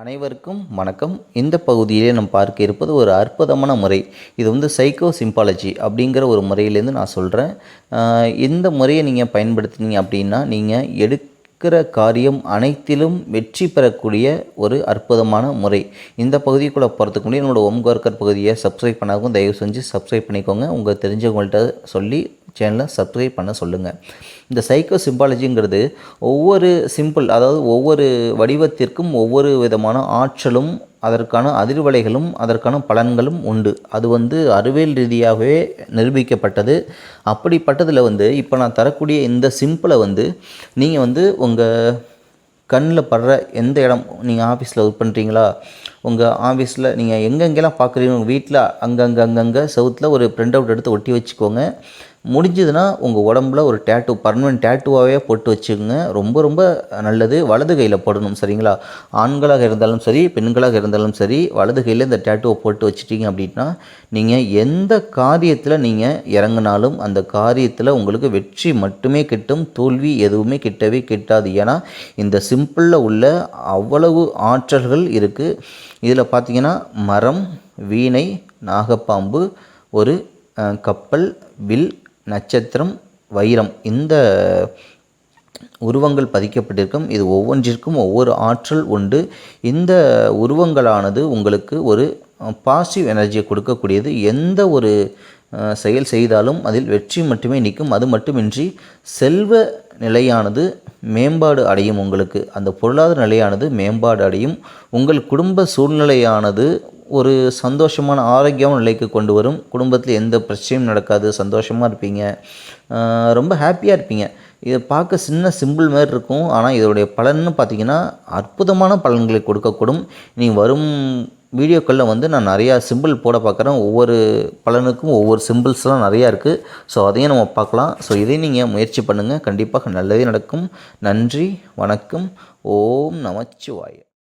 அனைவருக்கும் வணக்கம். இந்த பகுதியிலே நம்ம பார்க்க இருப்பது ஒரு அற்புதமான முறை. இது வந்து சைக்கோ சிம்பாலஜி அப்படிங்கிற ஒரு முறையிலேருந்து நான் சொல்கிறேன் இந்த முறையை நீங்கள் பயன்படுத்தினீங்க அப்படின்னா நீங்கள் எடுக்கிற காரியம் அனைத்திலும் வெற்றி பெறக்கூடிய ஒரு அற்புதமான முறை. இந்த பகுதிக்குள்ளே போகிறதுக்கு முன்னாடி என்னோடய ஓம்கார்கர் பகுதியை சப்ஸ்கிரைப் பண்ணாகவும் தயவு செஞ்சு சப்ஸ்கிரைப் பண்ணிக்கோங்க. உங்கள் தெரிஞ்சவங்கள்ட்ட சொல்லி சேனலை சப்ஸ்கிரைப் பண்ண சொல்லுங்கள் இந்த சைக்கோ சிம்பாலஜிங்கிறது ஒவ்வொரு சிம்பிள் அதாவது ஒவ்வொரு வடிவத்திற்கும் ஒவ்வொரு விதமான ஆற்றலும் அதற்கான அதிர்வலைகளும் அதற்கான பலன்களும் உண்டு. அது வந்து அறிவியல் ரீதியாகவே நிரூபிக்கப்பட்டது. அப்படிப்பட்டதில் வந்து இப்போ நான் தரக்கூடிய இந்த சிம்பிளை வந்து நீங்கள் வந்து உங்கள் கண்ணில் படுற எந்த இடம் நீங்கள் ஆஃபீஸில் ஒர்க் பண்ணுறீங்களா உங்கள் ஆஃபீஸில் நீங்கள் எங்கெங்கெல்லாம் பார்க்குறீங்க உங்கள் வீட்டில் அங்கங்கே அங்கங்கே செவுத்தில் ஒரு பிரிண்ட் அவுட் எடுத்து ஒட்டி வச்சுக்கோங்க. முடிஞ்சதுன்னா உங்கள் உடம்புல ஒரு டேட்டூ பர்மனெண்ட் டேட்டூவாகவே போட்டு வச்சுக்கோங்க. ரொம்ப ரொம்ப நல்லது. வலது கையில் போடணும் சரிங்களா? ஆண்களாக இருந்தாலும் சரி பெண்களாக இருந்தாலும் சரி வலது கையில் இந்த டேட்டுவை போட்டு வச்சுட்டீங்க அப்படின்னா நீங்கள் எந்த காரியத்தில் நீங்கள் இறங்கினாலும் அந்த காரியத்தில் உங்களுக்கு வெற்றி மட்டுமே கிட்டும் தோல்வி எதுவுமே கிட்டவே கிட்டாது. ஏன்னா இந்த சிம்பிளில் உள்ள அவ்வளவு ஆற்றல்கள் இருக்குது இதில் பார்த்தீங்கன்னா மரம் வீணை நாகப்பாம்பு ஒரு கப்பல் வில் நட்சத்திரம் வைரம் இந்த உருவங்கள் பதிக்கப்பட்டிருக்கும். இது ஒவ்வொன்றிற்கும் ஒவ்வொரு ஆற்றல் உண்டு. இந்த உருவங்களானது உங்களுக்கு ஒரு பாசிட்டிவ் எனர்ஜியை கொடுக்கக்கூடியது. எந்த ஒரு செயல் செய்தாலும் அதில் வெற்றி மட்டுமே நிற்கும். அது மட்டுமின்றி செல்வ நிலையானது மேம்பாடு அடையும் உங்களுக்கு. அந்த பொருளாதார நிலையானது மேம்பாடு அடையும். உங்கள் குடும்ப சூழ்நிலையானது ஒரு சந்தோஷமான ஆரோக்கியமான நிலைக்கு கொண்டு வரும். குடும்பத்தில் எந்த பிரச்சனையும் நடக்காது. சந்தோஷமாக இருப்பீங்க. ரொம்ப ஹாப்பியாக இருப்பீங்க. இதை பார்க்க சின்ன சிம்பிள் மாதிரி இருக்கும். ஆனால் இதோடைய பலன்னு பார்த்தீங்கன்னா அற்புதமான பலன்களை கொடுக்கக்கூடும். நீ வரும் வீடியோக்களில் வந்து நான் நிறையா சிம்பிள் போட பார்க்குறேன் ஒவ்வொரு பலனுக்கும் ஒவ்வொரு சிம்பிள்ஸ்லாம் நிறையா இருக்குது ஸோ அதையும் நம்ம பார்க்கலாம். ஸோ இதை நீங்கள் முயற்சி பண்ணுங்கள் கண்டிப்பாக நல்லதே நடக்கும். நன்றி வணக்கம். ஓம் நமச்சிவாயம்.